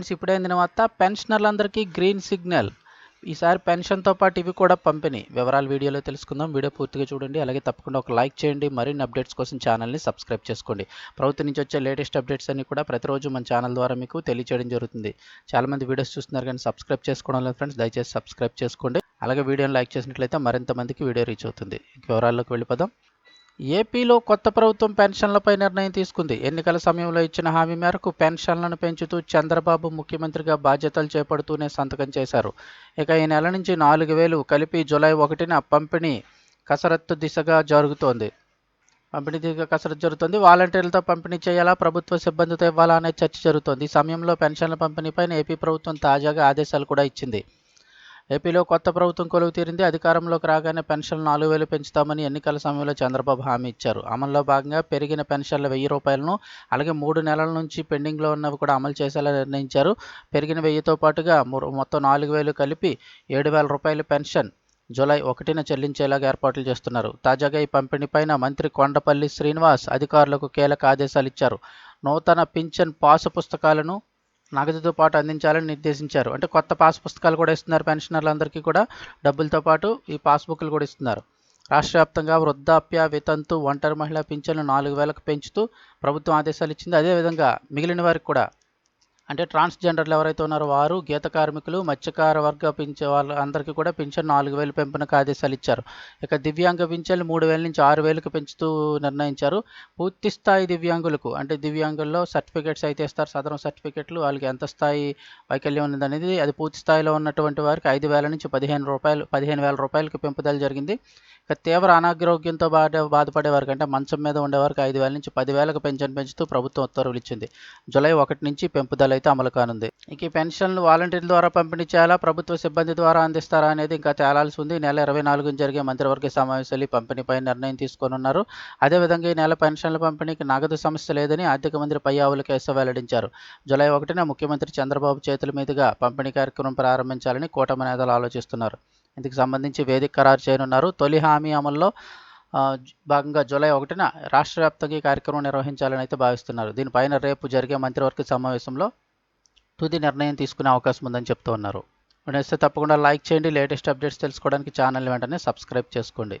Friends ఇప్పుడైన తర్వాత పెన్షనర్లందరికీ green signal ఈసారి పెన్షన్తో పాటు ఇవి కూడా పంపిణీ. వివరాలు వీడియోలో తెలుసుకుందాం. వీడియో పూర్తిగా చూడండి. అలాగే తప్పకుండా ఒక లైక్ చేయండి. మరిన్ని అప్డేట్స్ కోసం ఛానల్ని సబ్స్క్రైబ్ చేసుకోండి. ప్రభుత్వం నుంచి వచ్చే లేటెస్ట్ అప్డేట్స్ అన్ని కూడా ప్రతిరోజు మన ఛానల్ ద్వారా మీకు తెలియచేయడం జరుగుతుంది. చాలామంది వీడియోస్ చూస్తున్నారు కానీ సబ్స్క్రైబ్ చేసుకోవడం లేదు ఫ్రెండ్స్. దయచేసి సబ్స్క్రైబ్ చేసుకోండి. అలాగే వీడియోని లైక్ చేసినట్లయితే మరింత మందికి వీడియో రీచ్ అవుతుంది. వివరాల్లోకి వెళ్ళిపోదాం. ఏపీలో కొత్త ప్రభుత్వం పెన్షన్లపై నిర్ణయం తీసుకుంది. ఎన్నికల సమయంలో ఇచ్చిన హామీ మేరకు పెన్షన్లను పెంచుతూ చంద్రబాబు ముఖ్యమంత్రిగా బాధ్యతలు చేపడుతూనే సంతకం చేశారు. ఇక ఈ నెల నుంచి నాలుగు వేలు కలిపి జూలై ఒకటిన పంపిణీ కసరత్తు దిశగా జరుగుతోంది. పంపిణీ దిశగా కసరత్తు జరుగుతుంది. వాలంటీర్లతో పంపిణీ చేయాలా? ప్రభుత్వ సిబ్బందితో ఇవ్వాలా? అనే చర్చ జరుగుతోంది. ఈ సమయంలో పెన్షన్ల పంపిణీపైన ఏపీ ప్రభుత్వం తాజాగా ఆదేశాలు కూడా ఇచ్చింది. ఏపీలో కొత్త ప్రభుత్వం కొలువు తీరింది. అధికారంలోకి రాగానే పెన్షన్లు నాలుగు వేలు పెంచుతామని ఎన్నికల సమయంలో చంద్రబాబు హామీ ఇచ్చారు. అమల్లో భాగంగా పెరిగిన పెన్షన్ల వెయ్యి రూపాయలను అలాగే మూడు నెలల నుంచి పెండింగ్లో ఉన్నవి కూడా అమలు చేసేలా నిర్ణయించారు. పెరిగిన వెయ్యితో పాటుగా మొత్తం నాలుగు వేలు కలిపి ఏడు వేల రూపాయల పెన్షన్ జూలై ఒకటిన చెల్లించేలాగా ఏర్పాట్లు చేస్తున్నారు. తాజాగా ఈ పంపిణీపైన మంత్రి కొండపల్లి శ్రీనివాస్ అధికారులకు కీలక ఆదేశాలు ఇచ్చారు. నూతన పింఛన్ పాసు పుస్తకాలను నగదుతో పాటు అందించాలని నిర్దేశించారు. అంటే కొత్త పాస్ పుస్తకాలు కూడా ఇస్తున్నారు పెన్షనర్లందరికీ కూడా. డబ్బులతో పాటు ఈ పాస్బుక్లు కూడా ఇస్తున్నారు. రాష్ట్ర వ్యాప్తంగా వృద్ధాప్య వితంతు ఒంటరి మహిళా పింఛన్లు నాలుగు వేలకు పెంచుతూ ప్రభుత్వం ఆదేశాలు ఇచ్చింది. అదేవిధంగా మిగిలిన వారికి కూడా అంటే ట్రాన్స్జెండర్లు ఎవరైతే ఉన్నారో వారు గీత కార్మికులు మత్స్యకార వర్గ పింఛ వాళ్ళందరికీ కూడా పింఛన్ నాలుగు వేలు పెంపునకు ఆదేశాలు ఇచ్చారు. ఇక దివ్యాంగ పింఛన్లు మూడు వేల నుంచి ఆరు వేలకు పెంచుతూ నిర్ణయించారు. పూర్తి స్థాయి దివ్యాంగులకు అంటే దివ్యాంగుల్లో సర్టిఫికేట్స్ అయితే ఇస్తారు సదరం సర్టిఫికేట్లు వాళ్ళకి ఎంత స్థాయి వైకల్యం ఉంది అనేది అది పూర్తి స్థాయిలో ఉన్నటువంటి వారికి ఐదు వేల నుంచి పదిహేను రూపాయలు పదిహేను వేల రూపాయలకు పెంపుదల జరిగింది. ఇక తీవ్ర అనారోగ్యంతో బాధ బాధపడేవారికి అంటే మంచం మీద ఉండేవారికి ఐదు వేల నుంచి పదివేలకు పెన్షన్ పెంచుతూ ప్రభుత్వం ఉత్తర్వులు ఇచ్చింది. జూలై ఒకటి నుంచి పెంపుదల అయితే అమలు కానుంది. ఇక ఈ పెన్షన్లు వాలంటీర్ల ద్వారా పంపిణీ చేయాలా? ప్రభుత్వ సిబ్బంది ద్వారా అందిస్తారా అనేది ఇంకా తేలాల్సి ఉంది. నెల ఇరవై నాలుగున జరిగే మంత్రివర్గ సమావేశాలు ఈ పంపిణీపై నిర్ణయం తీసుకోనున్నారు. అదేవిధంగా ఈ నెల పెన్షన్ల పంపిణీకి నగదు సమస్య లేదని ఆర్థిక మంత్రి పయ్యావుల కేశవ్ వెల్లడించారు. జూలై ఒకటిన ముఖ్యమంత్రి చంద్రబాబు చేతుల మీదుగా పంపిణీ కార్యక్రమం ప్రారంభించాలని కూటమి నేతలు ఆలోచిస్తున్నారు. ఇందుకు సంబంధించి వేదిక ఖరారు చేయనున్నారు. తొలి హామీ అమల్లో భాగంగా జూలై ఒకటిన రాష్ట్ర వ్యాప్తంగా ఈ కార్యక్రమం నిర్వహించాలని అయితే భావిస్తున్నారు. దీనిపైన రేపు జరిగే మంత్రివర్గ సమావేశంలో తుది నిర్ణయం తీసుకునే అవకాశం ఉందని చెప్తూ ఉన్నారు. నచ్చితే తప్పకుండా లైక్ చేయండి. లేటెస్ట్ అప్డేట్స్ తెలుసుకోవడానికి ఛానల్ వెంటనే సబ్స్క్రైబ్ చేసుకోండి.